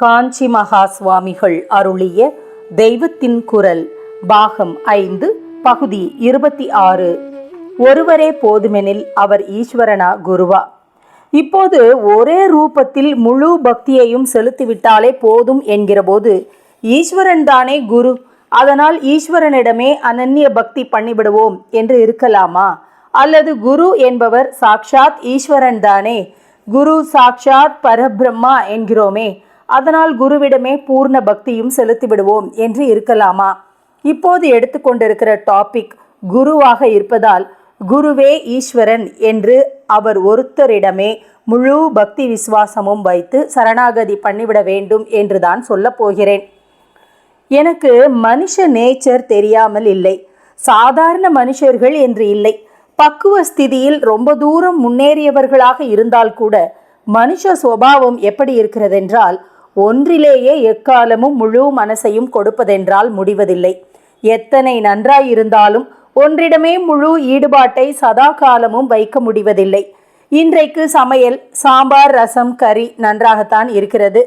காஞ்சி மகா சுவாமிகள் அருளிய தெய்வத்தின் குரல் பாகம் ஐந்து பகுதி இருபத்தி ஆறு. ஒருவரே போதுமெனில் அவர் ஈஸ்வரனா குருவா. இப்போது ஒரே ரூபத்தில் முழு பக்தியையும் செலுத்திவிட்டாலே போதும் என்கிறபோது ஈஸ்வரன் தானே குரு அதனால் ஈஸ்வரனிடமே அனன்ய பக்தி பண்ணிவிடுவோம் என்று இருக்கலாமா? அல்லது குரு என்பவர் சாக்ஷாத் ஈஸ்வரன் தானே? குரு சாக்ஷாத் பரபிரம்மா என்கிறோமே அதனால் குருவிடமே பூர்ண பக்தியும் செலுத்திவிடுவோம் என்று இருக்கலாமா? இப்போது எடுத்துக்கொண்டிருக்கிற டாபிக் குருவாக இருப்பதால் குருவே ஈஸ்வரன் என்று அவர் ஒருத்தரிடமே முழு பக்தி விசுவாசமும் வைத்து சரணாகதி பண்ணிவிட வேண்டும் என்று தான் போகிறேன். எனக்கு மனுஷ நேச்சர் தெரியாமல் இல்லை. சாதாரண மனுஷர்கள் என்று இல்லை. பக்குவ ஸ்திதியில் ரொம்ப தூரம் முன்னேறியவர்களாக இருந்தால் கூட மனுஷ சுபாவம் எப்படி இருக்கிறதென்றால் ஒன்றிலேயே எக்காலமும் முழு மனசையும் கொடுப்பதென்றால் முடிவதில்லை. எத்தனை நன்றாயிருந்தாலும் ஒன்றிடமே முழு ஈடுபாட்டை சதா காலமும் வைக்க முடிவதில்லை. இன்றைக்கு சமையல் சாம்பார் ரசம் கறி நன்றாகத்தான் இருக்கிறது.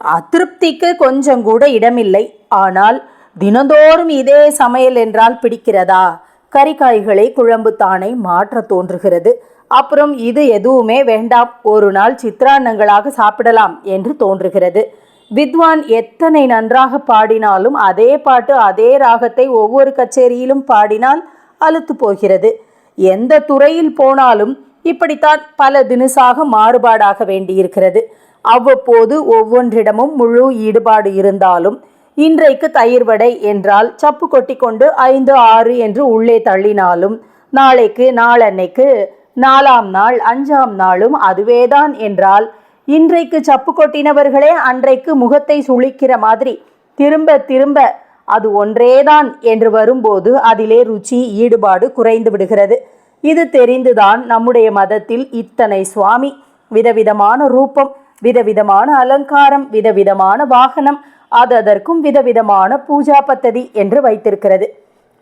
அதிருப்திக்கு கொஞ்சம் கூட இடமில்லை. ஆனால் தினந்தோறும் இதே சமையல் என்றால் பிடிக்கிறதா? கறிக்காய்களை குழம்பு தானே மாற்ற தோன்றுகிறது. அப்புறம் இது எதுவுமே வேண்டாம். ஒரு நாள் சித்திரான்னங்களாக சாப்பிடலாம் என்று தோன்றுகிறது. வித்வான் எத்தனை நன்றாக பாடினாலும் அதே பாட்டு அதே ராகத்தை ஒவ்வொரு கச்சேரியிலும் பாடினால் அலுத்து போகிறது. எந்த துறையில் போனாலும் இப்படித்தான் பல தினசாக மாறுபாடாக வேண்டியிருக்கிறது. அவ்வப்போது ஒவ்வொன்றிடமும் முழு ஈடுபாடு இருந்தாலும் இன்றைக்கு தயிர் வடை என்றால் சப்பு கொட்டி கொண்டு ஐந்து ஆறு என்று உள்ளே தள்ளினாலும் நாளைக்கு நாளன்னைக்கு நாலாம் நாள் அஞ்சாம் நாளும் அதுவேதான் என்றால் இன்றைக்கு சப்பு கொட்டினவர்களே அன்றைக்கு முகத்தை சுளிக்கிற மாதிரி திரும்ப திரும்ப அது ஒன்றேதான் என்று வரும்போது அதிலே ருச்சி ஈடுபாடு குறைந்து விடுகிறது. இது தெரிந்துதான் நம்முடைய மதத்தில் இத்தனை சுவாமி விதவிதமான ரூபம் விதவிதமான அலங்காரம் விதவிதமான வாகனம் அது அதற்கும் விதவிதமான பூஜா பத்ததி என்று வைத்திருக்கிறது.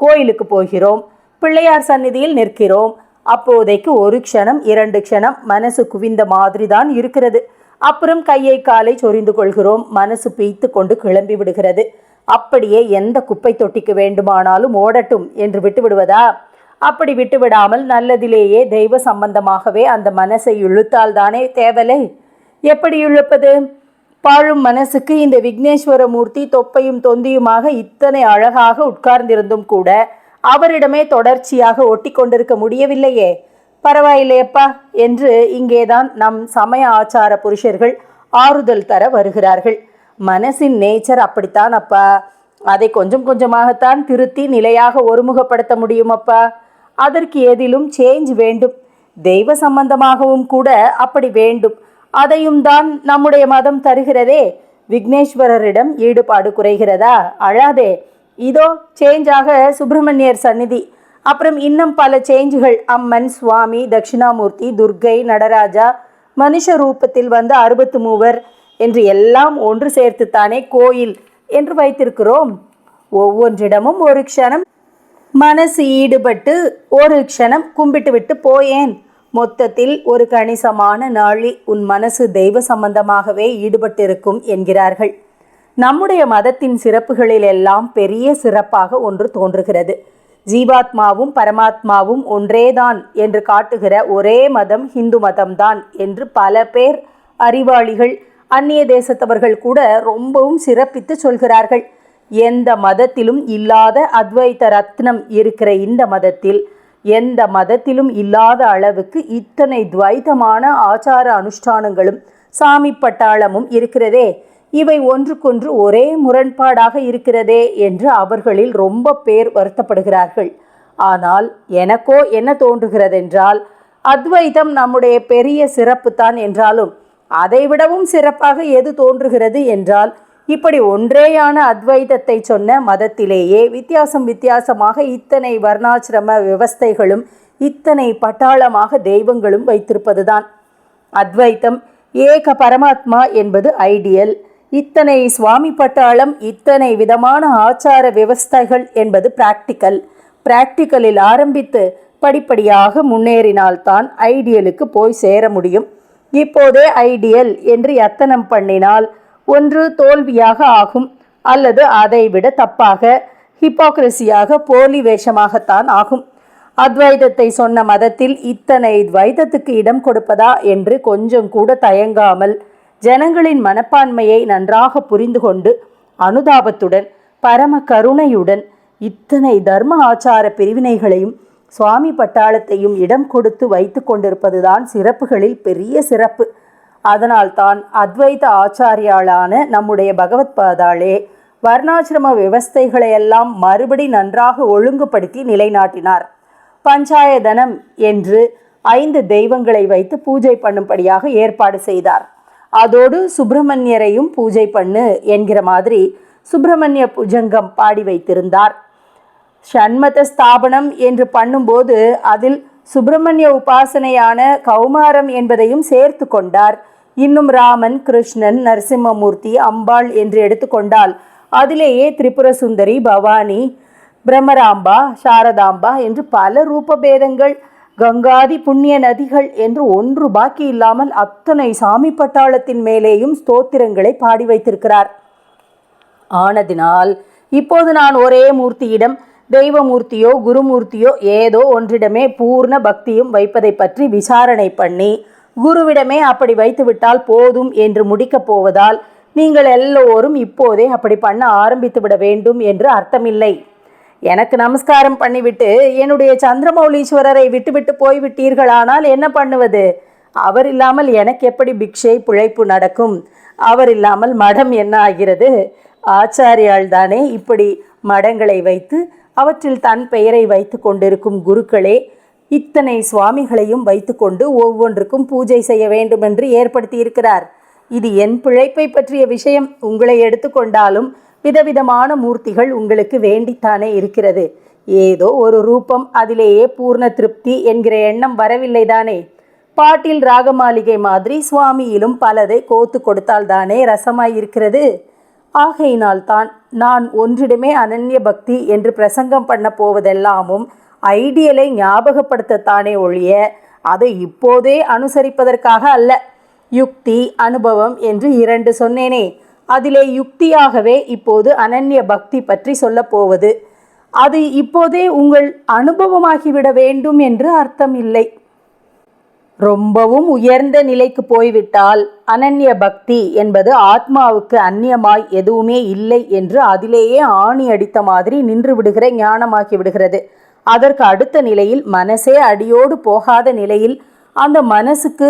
கோயிலுக்கு போகிறோம் பிள்ளையார் சந்நிதியில் நிற்கிறோம் அப்போதைக்கு ஒரு க்ஷணம் இரண்டு க்ஷணம் மனசு குவிந்த மாதிரி தான் இருக்கிறது. அப்புறம் கையை காலை சொரிந்து கொள்கிறோம் மனசு பீய்த்து கொண்டு கிளம்பி விடுகிறது. அப்படியே எந்த குப்பை தொட்டிக்கு வேண்டுமானாலும் ஓடட்டும் என்று விட்டு விடுவதா? அப்படி விட்டுவிடாமல் நல்லதிலேயே தெய்வ சம்பந்தமாகவே அந்த மனசை இழுத்தால்தானே தேவலை? எப்படி இழுப்பது? பாழும் மனசுக்கு இந்த விக்னேஸ்வர மூர்த்தி தொப்பையும் தொந்தியுமாக இத்தனை அழகாக உட்கார்ந்திருந்தும் கூட அவரிடமே தொடர்ச்சியாக ஒட்டி கொண்டிருக்க முடியவில்லையே. பரவாயில்லையப்பா என்று இங்கேதான் நம் சமய ஆச்சார புருஷர்கள் ஆறுதல் தர வருகிறார்கள். மனசின் நேச்சர் அப்படித்தான் அப்பா அதை கொஞ்சம் கொஞ்சமாகத்தான் திருத்தி நிலையாக ஒருமுகப்படுத்த முடியும் அப்பா அதற்கு ஏதிலும் சேஞ்ச் வேண்டும். தெய்வ சம்பந்தமாகவும் கூட அப்படி வேண்டும். அதையும் தான் நம்முடைய மதம் தருகிறதே. விக்னேஸ்வரரிடம் ஈடுபாடு குறைகிறதா? அழாதே. இதோ சேஞ்சாக சுப்பிரமணியர் சந்நிதி. அப்புறம் இன்னும் பல சேஞ்சுகள் அம்மன் சுவாமி தட்சிணாமூர்த்தி துர்க்கை நடராஜா மனுஷ ரூபத்தில் வந்த அறுபத்து மூவர் என்று எல்லாம் ஒன்று சேர்த்துத்தானே கோயில் என்று வைத்திருக்கிறோம். ஒவ்வொன்றிடமும் ஒரு க்ஷணம். மனசு ஈடுபட்டு ஒரு க்ஷணம் கும்பிட்டு விட்டு போயேன். மொத்தத்தில் ஒரு கணிசமான நாளி உன் மனசு தெய்வ சம்பந்தமாகவே ஈடுபட்டிருக்கும் என்கிறார்கள். நம்முடைய மதத்தின் சிறப்புகளில் எல்லாம் பெரிய சிறப்பாக ஒன்று தோன்றுகிறது. ஜீவாத்மாவும் பரமாத்மாவும் ஒன்றேதான் என்று காட்டுகிற ஒரே மதம் ஹிந்து மதம்தான் என்று பல பேர் அறிவாளிகள் அந்நிய தேசத்தவர்கள் கூட ரொம்பவும் சிறப்பித்து சொல்கிறார்கள். எந்த மதத்திலும் இல்லாத அத்வைத ரத்னம் இருக்கிற இந்த மதத்தில் எந்த மதத்திலும் இல்லாத அளவுக்கு இத்தனை துவைதமான ஆச்சார அனுஷ்டானங்களும் சாமி பட்டாளமும் இருக்கிறதே. இவை ஒன்றுக்கொன்று ஒரே முரண்பாடாக இருக்கிறதே என்று அவர்களில் ரொம்ப பேர் வருத்தப்படுகிறார்கள். ஆனால் எனக்கோ என்ன தோன்றுகிறதென்றால் அத்வைதம் நம்முடைய பெரிய சிறப்பு தான் என்றாலும் அதைவிடவும் சிறப்பாக எது தோன்றுகிறது என்றால் இப்படி ஒன்றேயான அத்வைதத்தை சொன்ன மதத்திலேயே வித்தியாசம் வித்தியாசமாக இத்தனை வர்ணாசிரம விவஸ்தைகளும் இத்தனை பட்டாளமாக தெய்வங்களும் வைத்திருப்பதுதான். அத்வைத்தம் ஏக பரமாத்மா என்பது ஐடியல். இத்தனை சுவாமி பட்டாளம் இத்தனை விதமான ஆச்சார விவஸ்தைகள் என்பது பிராக்டிக்கல் பிராக்டிக்கலில் ஆரம்பித்து படிப்படியாக முன்னேறினால்தான் ஐடியலுக்கு போய் சேர முடியும். இப்போதே ஐடியல் என்று எத்தனம் பண்ணினால் ஒன்று தோல்வியாக ஆகும் அல்லது அதைவிட தப்பாக ஹிப்போக்ரசியாக போலி வேஷமாகத்தான் ஆகும். அத்வைதத்தை சொன்ன மதத்தில் இத்தனை துவைதத்துக்கு இடம் கொடுப்பதா என்று கொஞ்சம் கூட தயங்காமல் ஜனங்களின் மனப்பான்மையை நன்றாக புரிந்து கொண்டு அனுதாபத்துடன் பரம கருணையுடன் இத்தனை தர்ம ஆச்சார பிரிவினைகளையும் சுவாமி பட்டாளத்தையும் இடம் கொடுத்து வைத்து கொண்டிருப்பதுதான் சிறப்புகளில் பெரிய சிறப்பு. அதனால்தான் அத்வைத ஆச்சாரியாளான நம்முடைய பகவத் பாதாளே வர்ணாசிரம விவஸ்தைகளையெல்லாம் மறுபடி நன்றாக ஒழுங்குபடுத்தி நிலைநாட்டினார். பஞ்சாயதனம் என்று ஐந்து தெய்வங்களை வைத்து பூஜை பண்ணும்படியாக ஏற்பாடு செய்தார். அதோடு சுப்பிரமணியரையும் பூஜை பண்ணு என்கிற மாதிரி சுப்பிரமணிய புஜங்கம் பாடி வைத்திருந்தார். ஷண்மத ஸ்தாபனம் என்று பண்ணும்போது அதில் சுப்பிரமணிய உபாசனையான கௌமாரம் என்பதையும் சேர்த்து கொண்டார். இன்னும் ராமன் கிருஷ்ணன் நரசிம்மமூர்த்தி அம்பாள் என்று எடுத்துக்கொண்டால் அதிலேயே திரிபுர சுந்தரி பவானி பிரம்மராம்பா சாரதாம்பா என்று பல ரூபபேதங்கள் கங்காதி புண்ணிய நதிகள் என்று ஒன்று பாக்கி இல்லாமல் அத்தனை சாமி பட்டாளத்தின் மேலேயும் ஸ்தோத்திரங்களை பாடி வைத்திருக்கிறார். ஆனதினால் இப்போது நான் ஒரே மூர்த்தியிடம் தெய்வமூர்த்தியோ குருமூர்த்தியோ ஏதோ ஒன்றிடமே பூர்ண பக்தியும் வைப்பதை பற்றி விசாரணை பண்ணி குருவிடமே அப்படி வைத்துவிட்டால் போதும் என்று முடிக்கப் போவதால் நீங்கள் எல்லோரும் இப்போதே அப்படி பண்ண ஆரம்பித்து விட வேண்டும் என்று அர்த்தமில்லை. எனக்கு நமஸ்காரம் பண்ணிவிட்டு என்னுடைய சந்திரமௌலீஸ்வரரை விட்டுவிட்டு போய்விட்டீர்களானால் என்ன பண்ணுவது? அவர் இல்லாமல் எனக்கு எப்படி பிக்ஷை பிழைப்பு நடக்கும்? அவர் இல்லாமல் மடம் என்ன ஆகிறது? ஆச்சாரியால் தானே இப்படி மடங்களை வைத்து அவற்றில் தன் பெயரை வைத்து கொண்டிருக்கும் குருக்களே இத்தனை சுவாமிகளையும் வைத்துக்கொண்டு ஒவ்வொன்றுக்கும் பூஜை செய்ய வேண்டும் என்று ஏற்படுத்தியிருக்கிறார் இது என் பிழைப்பை பற்றிய விஷயம். உங்களை எடுத்துக்கொண்டாலும் விதவிதமான மூர்த்திகள் உங்களுக்கு வேண்டித்தானே இருக்கிறது. ஏதோ ஒரு ரூபம் அதிலேயே பூர்ண திருப்தி என்கிற எண்ணம் வரவில்லைதானே பாட்டில் ராகமாளிகை மாதிரி சுவாமியிலும் பலதை கோத்து கொடுத்தால்தானே ரசமாய் இருக்கிறது. ஆகையினால் தான் நான் ஒன்றிடமே அனன்ய பக்தி என்று பிரசங்கம் பண்ண போவதெல்லாமும் ஐடியலை ஞாபகப்படுத்தத்தானே ஒழிய அதை இப்போதே அனுசரிப்பதற்காக அல்ல. யுக்தி அனுபவம் என்று இரண்டு சொன்னேனே. அதிலே யுக்தியாகவே இப்போது அனன்ய பக்தி பற்றி சொல்லப்போவது. அது இப்போதே உங்கள் அனுபவமாகிவிட வேண்டும் என்று அர்த்தம் இல்லை. ரொம்பவும் உயர்ந்த நிலைக்கு போய்விட்டால் அனன்ய பக்தி என்பது ஆத்மாவுக்கு அந்நியமாய் எதுவுமே இல்லை என்று அதிலேயே ஆணி அடித்த மாதிரி நின்று விடுகிற ஞானமாகி விடுகிறது. அதற்கு அடுத்த நிலையில் மனசே அடியோடு போகாத நிலையில் அந்த மனசுக்கு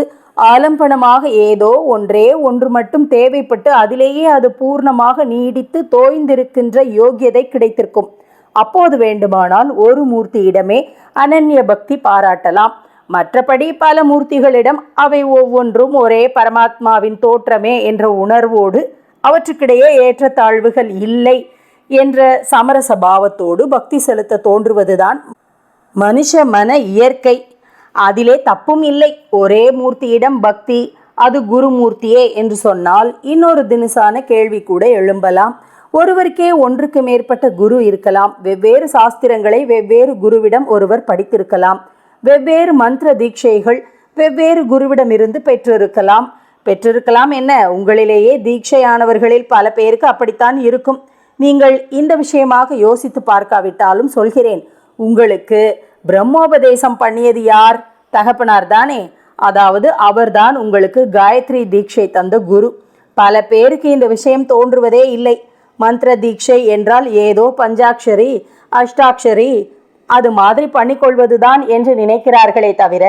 ஆலம்பனமாக ஏதோ ஒன்றே ஒன்று மட்டும் தேவைப்பட்டு அதிலேயே அது பூர்ணமாக நீடித்து தோய்ந்திருக்கின்ற யோகியதை கிடைத்திருக்கும். அப்போது வேண்டுமானால் ஒரு மூர்த்தியிடமே அனன்ய பக்தி பாராட்டலாம். மற்றபடி பல மூர்த்திகளிடம் அவை ஒவ்வொன்றும் ஒரே பரமாத்மாவின் தோற்றமே என்ற உணர்வோடு அவற்றுக்கிடையே ஏற்றத்தாழ்வுகள் இல்லை என்ற சமரச பாவத்தோடு பக்தி செலுத்த தோன்றுவதுதான் மனுஷ மன இயற்கை. அதிலே தப்பும் இல்லை. ஒரே மூர்த்தியிடம் பக்தி அது குருமூர்த்தியே என்று சொன்னால் இன்னொரு தினுசான கேள்வி கூட எழும்பலாம். ஒருவருக்கே ஒன்றுக்கு மேற்பட்ட குரு இருக்கலாம். வெவ்வேறு சாஸ்திரங்களை வெவ்வேறு குருவிடம் ஒருவர் படித்திருக்கலாம். வெவ்வேறு மந்திர தீட்சைகள் வெவ்வேறு குருவிடமிருந்து பெற்றிருக்கலாம். பெற்றிருக்கலாம் என்ன? உங்களிலேயே தீட்சையானவர்களில் பல பேருக்கு அப்படித்தான் இருக்கும். நீங்கள் இந்த விஷயமாக யோசித்து பார்க்காவிட்டாலும் சொல்கிறேன். உங்களுக்கு பிரம்மோபதேசம் பண்ணியது யார்? தகப்பனார் தானே. அதாவது அவர்தான் உங்களுக்கு காயத்ரி தீட்சை தந்த குரு. பல பேருக்கு இந்த விஷயம் தோன்றுவதே இல்லை. மந்திர தீட்சை என்றால் ஏதோ பஞ்சாட்சரி அஷ்டாட்சரி அது மாதிரி பண்ணிக்கொள்வதுதான் என்று நினைக்கிறார்களே தவிர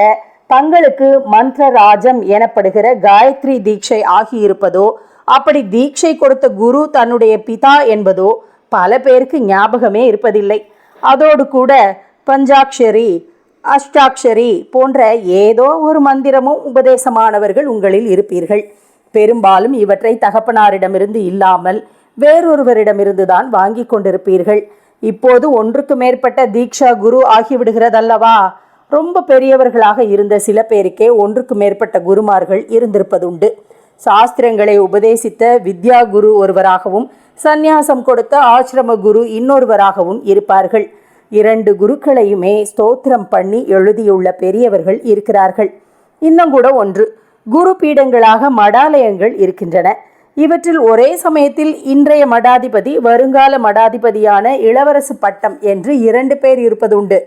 தங்களுக்கு மந்திர ராஜம் எனப்படுகிற காயத்ரி தீட்சை ஆகியிருப்பதோ அப்படி தீட்சை கொடுத்த குரு தன்னுடைய பிதா என்பதோ பல பேருக்கு ஞாபகமே இருப்பதில்லை. அதோடு கூட பஞ்சாட்சரி அஷ்டாட்சரி போன்ற ஏதோ ஒரு மந்திரமும் உபதேசமானவர்கள் உங்களில் இருப்பீர்கள். பெரும்பாலும் இவற்றை தகப்பனாரிடமிருந்து இல்லாமல் வேறொருவரிடமிருந்து தான் வாங்கி கொண்டிருப்பீர்கள். இப்போது ஒன்றுக்கு மேற்பட்ட தீக்ஷா குரு ஆகிவிடுகிறதல்லவா? ரொம்ப பெரியவர்களாக இருந்த சில பேருக்கே ஒன்றுக்கு மேற்பட்ட குருமார்கள் இருந்திருப்பதுண்டு. சாஸ்திரங்களை உபதேசித்த வித்யா குரு ஒருவராகவும் சந்நியாசம் கொடுத்த ஆசிரம குரு இன்னொருவராகவும் இருப்பார்கள். இரண்டு குருக்களையுமே ஸ்தோத்திரம் பண்ணி எழுதியுள்ள பெரியவர்கள் இருக்கிறார்கள். இன்னும் கூட ஒன்று குரு பீடங்களாக மடாலயங்கள் இருக்கின்றன. இவற்றில் ஒரே சமயத்தில் இன்றைய மடாதிபதி வருங்கால மடாதிபதியான இளவரசு பட்டம் என்று இரண்டு பேர் இருப்பதுண்டு.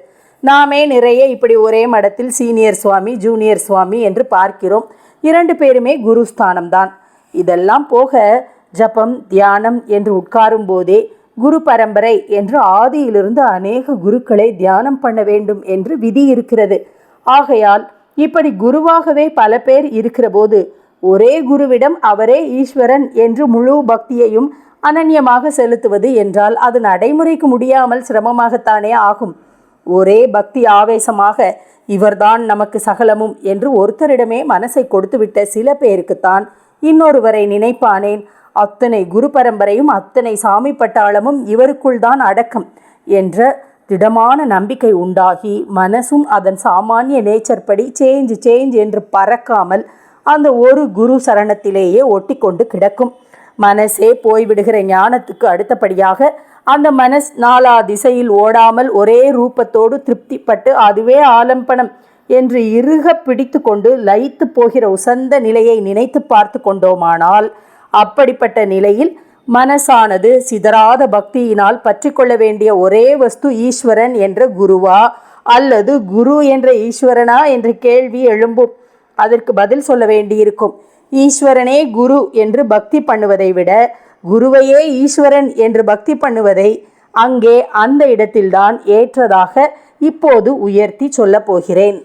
நாமே நிறைய இப்படி ஒரே மடத்தில் சீனியர் சுவாமி ஜூனியர் சுவாமி என்று பார்க்கிறோம். இரண்டு பேருமே குருஸ்தானம்தான். இதெல்லாம் போக ஜபம் தியானம் என்று உட்காரும் போதே குரு பரம்பரை என்று ஆதியிலிருந்து அநேக குருக்களை தியானம் பண்ண வேண்டும் என்று விதி இருக்கிறது. ஆகையால் இப்படி குருவாகவே பல பேர் இருக்கிறபோது ஒரே குருவிடம் அவரே ஈஸ்வரன் என்று முழு பக்தியையும் அனன்யமாக செலுத்துவது என்றால் அது நடைமுறைக்கு முடியாமல் சிரமமாகத்தானே ஆகும். ஒரே பக்தி ஆவேசமாக இவர்தான் நமக்கு சகலமும் என்று ஒருத்தரிடமே மனசை கொடுத்துவிட்ட சில பேருக்குத்தான் இன்னொருவரை நினைப்பானேன். அத்தனை குரு பரம்பரையும் அத்தனை சாமி பட்டாளமும் இவருக்குள் தான் அடக்கம் என்ற திடமான நம்பிக்கை உண்டாகி மனசும் அதன் சாமானிய நேச்சர் படி சேஞ்ச் சேஞ்ச் என்று பறக்காமல் அந்த ஒரு குரு சரணத்திலேயே ஒட்டிக்கொண்டு கிடக்கும். மனசே போய்விடுகிற ஞானத்துக்கு அடுத்தபடியாக அந்த மனஸ் நாலா திசையில் ஓடாமல் ஒரே ரூபத்தோடு திருப்திப்பட்டு அதுவே ஆலம்பனம் என்று இறுக பிடித்து கொண்டு லயித்து போகிற உசந்த நிலையை நினைத்து பார்த்து கொண்டோமானால் அப்படிப்பட்ட நிலையில் மனசானது சிதறாத பக்தியினால் பற்றி கொள்ள வேண்டிய ஒரே வஸ்து ஈஸ்வரன் என்ற குருவா? அல்லது குரு என்ற ஈஸ்வரனா? என்ற கேள்வி எழும்பும். அதற்கு பதில் சொல்ல வேண்டியிருக்கும். ஈஸ்வரனே குரு என்று பக்தி பண்ணுவதை விட குருவையே ஈஸ்வரன் என்று பக்தி பண்ணுவதை அங்கே அந்த இடத்தில்தான் ஏற்றதாக இப்போது உயர்த்தி சொல்லப் போகிறேன்.